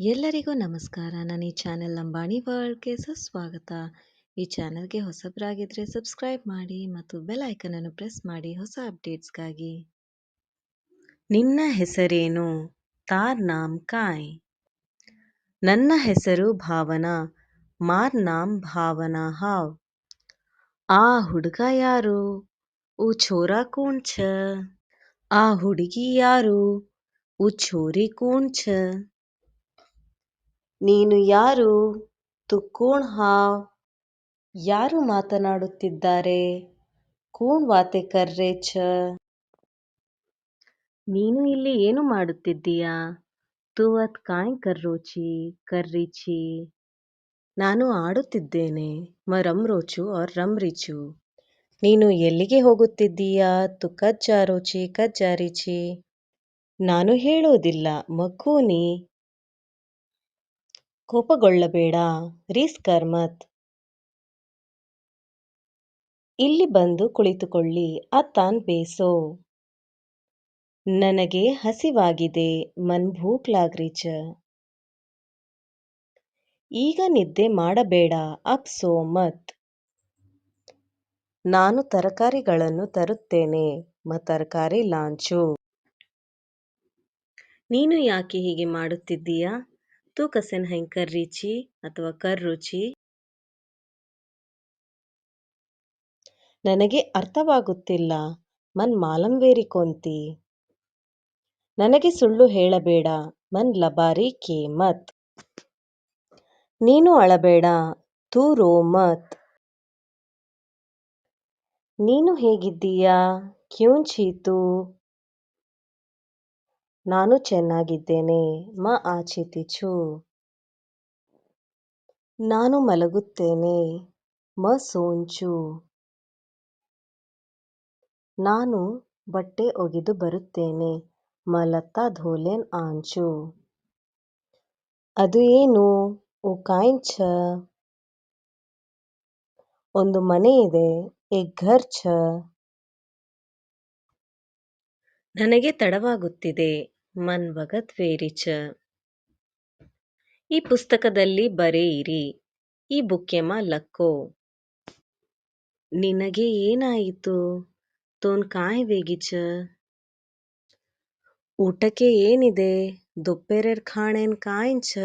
ಎಲ್ಲರಿಗೂ ನಮಸ್ಕಾರ. ನಾನು ಈ ಚಾನೆಲ್ ಅಂಬಾಣಿ ವರ್ಲ್ಡ್ಗೆ ಸುಸ್ವಾಗತ ಈ ಚಾನೆಲ್ಗೆ ಹೊಸಬರಾಗಿದ್ದರೆ ಸಬ್ಸ್ಕ್ರೈಬ್ ಮಾಡಿ ಮತ್ತು ಬೆಲ್ ಐಕನನ್ನು ಪ್ರೆಸ್ ಮಾಡಿ ಹೊಸ ಅಪ್ಡೇಟ್ಸ್ಗಾಗಿ. ನಿನ್ನ ಹೆಸರೇನು? ತಾರ್ ನಾಮ್ ಕಾಯ್. ನನ್ನ ಹೆಸರು ಭಾವನಾ. ಮಾರ್ ನಾಮ್ ಭಾವನಾ ಹಾವ್. ಆ ಹುಡುಗ ಯಾರು? ಉ ಛೋರ ಕೂಣ್ ಛ ಆ ಹುಡುಗಿ ಯಾರು? ಉ ಛೋರಿ ಕೂಣ್ ಛ ನೀನು ಯಾರು? ತು ಕೋಣ್ ಹಾವ್ ಯಾರು ಮಾತನಾಡುತ್ತಿದ್ದಾರೆ? ಕೋಣ್ ವಾತೆ ಕರ್ರೆ ಛ ನೀನು ಇಲ್ಲಿ ಏನು ಮಾಡುತ್ತಿದ್ದೀಯಾ? ತು ಅತ್ ಕಾಯ್ ಕರ್ರೋಚಿ ಕರ್ರಿಚಿ ನಾನು ಆಡುತ್ತಿದ್ದೇನೆ ಮ ಆರ್ ಔರ್ ರಮ್ರಿಚು ನೀನು ಎಲ್ಲಿಗೆ ಹೋಗುತ್ತಿದ್ದೀಯಾ? ತು ಕಜ್ಜಾರೋಚಿ ಕಜ್ಜಾರಿಚಿ ನಾನು ಹೇಳೋದಿಲ್ಲ, ಮಕ್ಕೂನಿ. ಕೋಪಗೊಳ್ಳಬೇಡ ರೀಸ್ ಕರ್ಮತ್ ಇಲ್ಲಿ ಬಂದು ಕುಳಿತುಕೊಳ್ಳಿ, ಅತ್ತಾನ್ ಬೇಸೋ. ನನಗೆ ಹಸಿವಾಗಿದೆ, ಮನ್ ಭೂಕ್ ಲಾಗ್ರಿಚ ಈಗ ನಿದ್ದೆ ಮಾಡಬೇಡ, ಅಪ್ ಸೋ ಮತ್. ನಾನು ತರಕಾರಿಗಳನ್ನು ತರುತ್ತೇನೆ ಮ ತರಕಾರಿ ಲಾಂಚು. ನೀನು ಯಾಕೆ ಹೀಗೆ ಮಾಡುತ್ತಿದ್ದೀಯಾ? ತು ಹೆಂಗ್ ಕರ್ರಿಚಿ ಅಥವಾ ಕರ್ರುಚಿ ನನಗೆ ಅರ್ಥವಾಗುತ್ತಿಲ್ಲ. ಮನ್ ಮಾಲಂವೇರಿ ವೇರಿಕೊಂತಿ ನನಗೆ ಸುಳ್ಳು ಹೇಳಬೇಡ. ಮನ್ ಲಬಾರಿ ಕೆ ಮತ್. ನೀನು ಅಳಬೇಡ. ತೂ ರೋ ಮತ್. ನೀನು ಹೇಗಿದ್ದೀಯಾ? ಕ್ಯೂಂಚೀತು ನಾನು ಚೆನ್ನಾಗಿದ್ದೇನೆ, ಮ ಆಚಿತಿಚು ನಾನು ಮಲಗುತ್ತೇನೆ, ಮ ಸೋಂಚು. ನಾನು ಬಟ್ಟೆ ಒಗೆದು ಬರುತ್ತೇನೆ, ಮ ಲತ್ತಾ ಧೋಲೆನ್ ಆಂಚು. ಅದು ಏನು? ಓ ಕಾಯ್ ಛ ಒಂದು ಮನೆ ಇದೆ ಎಕ್ ಘರ್ ನನಗೆ ತಡವಾಗುತ್ತಿದೆ. ಮನ್ ಭಗತ್ ವೇರಿಚ ಈ ಪುಸ್ತಕದಲ್ಲಿ ಬರೆಯಿರಿ. ಈ ಬುಕ್ಕೆಮ ಲಕ್ಕೋ. ನಿನಗೆ ಏನಾಯಿತು? ತೋನ್ ಕಾಯ್ ವೇಗಿಚ. ಊಟಕ್ಕೆ ಏನಿದೆ? ದೊಪ್ಪೆರರ್ ಖಾಣೆನ್ ಕಾಯ್ ಛ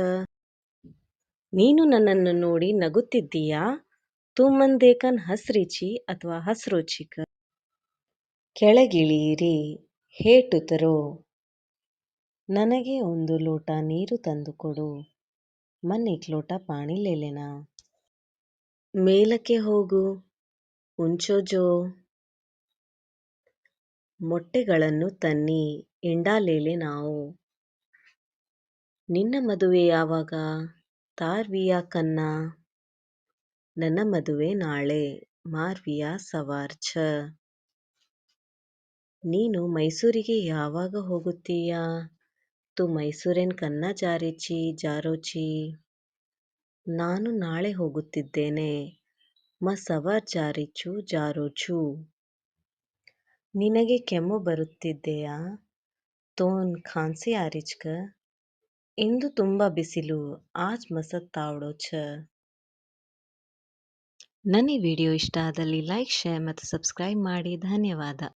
ನೀನು ನನ್ನನ್ನು ನೋಡಿ ನಗುತ್ತಿದ್ದೀಯಾ? ತೂ ಮನ್ ದೇಕನ್ ಹಸ್ರಿಚಿ ಅಥವಾ ಹಸ್ರೋಚಿಕ. ಕೆಳಗಿಳಿಯಿರಿ. ಹೇಟುತರೋ ನನಗೆ ಒಂದು ಲೋಟ ನೀರು ತಂದುಕೊಡು ಮನ್ ಏಕ್ ಲೋಟ ಪಾಣಿ ಲೇಲೆನಾ. ಮೇಲಕ್ಕೆ ಹೋಗು ಉಂಚೋಜೋ ಮೊಟ್ಟೆಗಳನ್ನು ತನ್ನಿ ಎಂಡಾಲೇಲೆ ನಾವು. ನಿನ್ನ ಮದುವೆ ಯಾವಾಗ? ತಾರ್ವಿಯಾ ಕನ್ನ. ನನ್ನ ಮದುವೆ ನಾಳೆ, ಮಾರ್ವಿಯಾ ಸವಾರ್ ಛ ನೀನು ಮೈಸೂರಿಗೆ ಯಾವಾಗ ಹೋಗುತ್ತೀಯಾ? ತು ಮೈಸೂರೆನ್ ಕನ್ನ ಜಾರಿಚಿ, ಜಾರೋಚಿ. ನಾನು ನಾಳೆ ಹೋಗುತ್ತಿದ್ದೇನೆ. ಮ ಸವಾರ್ ಜಾರಿಚು, ಜಾರೋಚು. ನಿನಗೆ ಕೆಮ್ಮು ಬರುತ್ತಿದೆಯಾ? ತೋನ್ ಖಾನ್ಸಿ ಆರಿಚ್ಕ. ಇಂದು ತುಂಬ ಬಿಸಿಲು, ಆಜ್ ಮಸತ್ ತಾವಡೋ ನನ್ನ ಈ ವಿಡಿಯೋ ಇಷ್ಟ ಆದಲ್ಲಿ ಲೈಕ್, ಶೇರ್ ಮತ್ತು ಸಬ್ಸ್ಕ್ರೈಬ್ ಮಾಡಿ. ಧನ್ಯವಾದ.